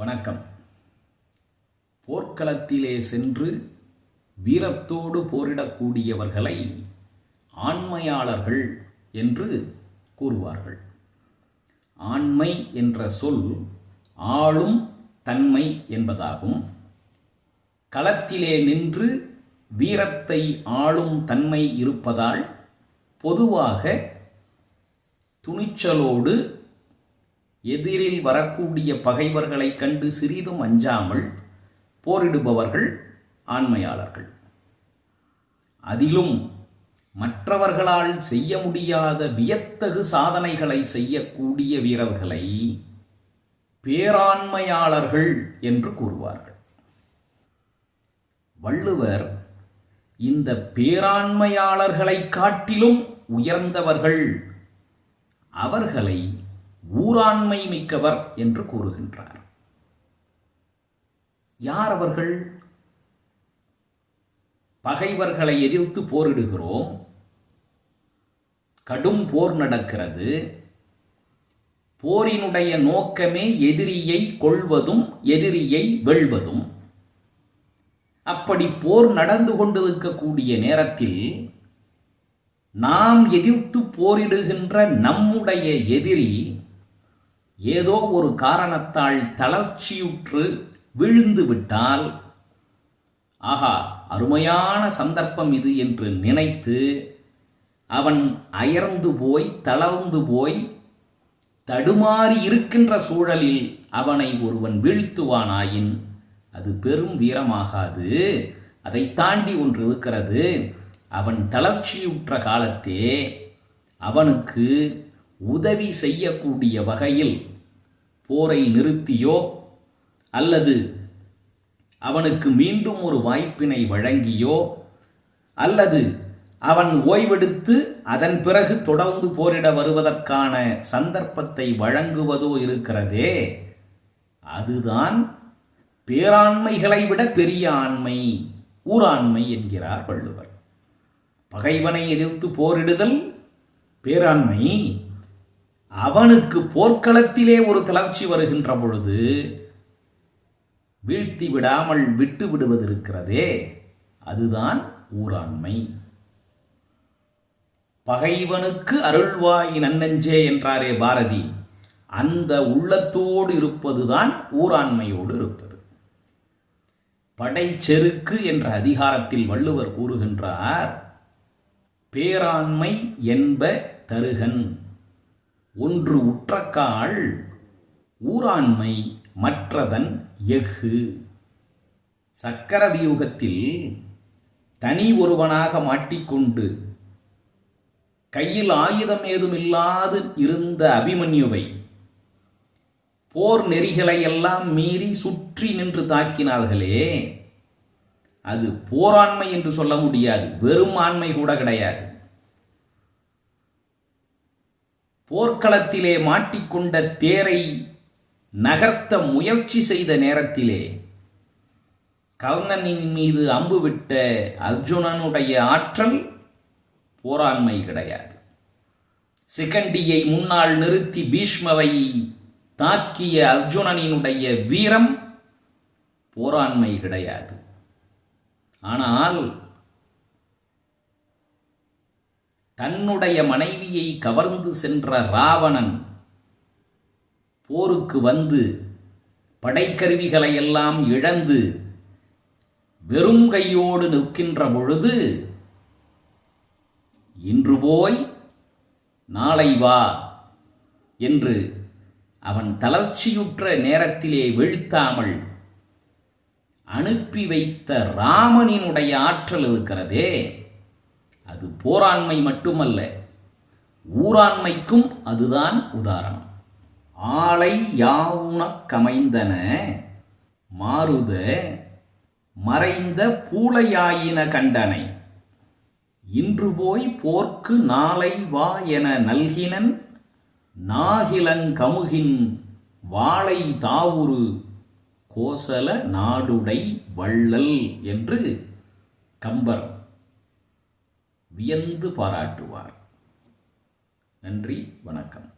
வணக்கம். போர்க்களத்திலே சென்று வீரத்தோடு போரிடக்கூடியவர்களை ஆண்மையாளர்கள் என்று கூறுவார்கள். ஆண்மை என்ற சொல் ஆளும் தன்மை என்பதாகும். களத்திலே நின்று வீரத்தை ஆளும் தன்மை இருப்பதால் பொதுவாக துணிச்சலோடு எதிரில் வரக்கூடிய பகைவர்களைக் கண்டு சிறிதும் அஞ்சாமல் போரிடுபவர்கள் ஆண்மையாளர்கள். அதிலும் மற்றவர்களால் செய்ய முடியாத வியத்தகு சாதனைகளை செய்யக்கூடிய வீரர்களை பேராண்மையாளர்கள் என்று கூறுவார்கள். வள்ளுவர் இந்த பேராண்மையாளர்களை காட்டிலும் உயர்ந்தவர்கள். அவர்களை ஊராண்மை மிக்கவர் என்று கூறுகின்றார். யார் அவர்கள்? பகைவர்களை எதிர்த்து போரிடுகிறோம். கடும் போர் நடக்கிறது. போரினுடைய நோக்கமே எதிரியை கொள்வதும் எதிரியை வெல்வதும். அப்படி போர் நடந்து கொண்டிருக்கக்கூடிய நேரத்தில் நாம் எதிர்த்து போரிடுகின்ற நம்முடைய எதிரி ஏதோ ஒரு காரணத்தால் தளர்ச்சியுற்று விழுந்து விட்டால் ஆஹா அருமையான சந்தர்ப்பம் இது என்று நினைத்து அவன் அயர்ந்து போய் தளர்ந்து போய் தடுமாறி இருக்கின்ற சூழலில் அவனை ஒருவன் வீழ்த்துவானாயின் அது பெரும் வீரமாகாது. அதை தாண்டி ஒன்று இருக்கிறது. அவன் தளர்ச்சியுற்ற காலத்தே அவனுக்கு உதவி செய்யக்கூடிய வகையில் போரை நிறுத்தியோ அல்லது அவனுக்கு மீண்டும் ஒரு வாய்ப்பினை வழங்கியோ அல்லது அவன் ஓய்வெடுத்து அதன் பிறகு தொடர்ந்து போரிட வருவதற்கான சந்தர்ப்பத்தை வழங்குவதோ இருக்கிறதே அதுதான் பேராண்மைகளை விட பெரிய ஆண்மை ஊராண்மை என்கிறார் வள்ளுவர். பகைவனை எதிர்த்து போரிடுதல் பேராண்மை அவனுக்கு போர்க்களத்திலே ஒரு தளர்ச்சி வருகின்ற பொழுது வீழ்த்தி விடாமல் விட்டு விடுவதிருக்கிறதே அதுதான் ஊராண்மை. பகைவனுக்கு அருள்வாய் நன்னஞ்சே என்றாரே பாரதி. அந்த உள்ளத்தோடு இருப்பதுதான் ஊராண்மையோடு இருப்பது. படைச்செருக்கு என்ற அதிகாரத்தில் வள்ளுவர் கூறுகின்றார் பேராண்மை என்ப தருகன். ஒன்று உற்றக்கால் ஊராண்மை மற்றதன் எஃகு. சக்கரவியூகத்தில் தனி ஒருவனாக மாட்டிக்கொண்டு கையில் ஆயுதம் ஏதுமில்லாது இருந்த அபிமன்யுவை போர் நெறிகளை எல்லாம் மீறி சுற்றி நின்று தாக்கினார்களே. அது போராண்மை என்று சொல்ல முடியாது வெறும் ஆண்மை கூட கிடையாது. போர்க்களத்திலே மாட்டிக்கொண்ட தேரை நகர்த்த முயற்சி செய்த நேரத்திலே கர்ணனின் மீது அம்பு விட்ட அர்ஜுனனுடைய ஆற்றல் போராண்மை கிடையாது. சிகண்டியை முன்னால் நிறுத்தி பீஷ்மவை தாக்கிய அர்ஜுனனினுடைய வீரம் போராண்மை கிடையாது. ஆனால் தன்னுடைய மனைவியை கவர்ந்து சென்ற ராவணன் போருக்கு வந்து படைக்கருவிகளை எல்லாம் இழந்து வெறும் கையோடு நிற்கின்ற பொழுது இன்று போய் நாளை வா என்று அவன் தளர்ச்சியுற்ற நேரத்திலே வீழ்த்தாமல் அனுப்பி வைத்த ராமனினுடைய ஆற்றல் இருக்கிறதே. அது போராண்மை மட்டுமல்ல ஊராண்மைக்கும் அதுதான் உதாரணம். ஆலை யாவுனக்கமைந்தன மாறுத மறைந்த பூளையாயின கண்டனை. இன்று போய் போர்க்கு நாளை வா என நல்கினன் நாகிலங்கமுகின் வாளை தாவுரு கோசல நாடுடை வள்ளல் என்று கம்பர். வியந்து பாராட்டுவார். நன்றி வணக்கம்.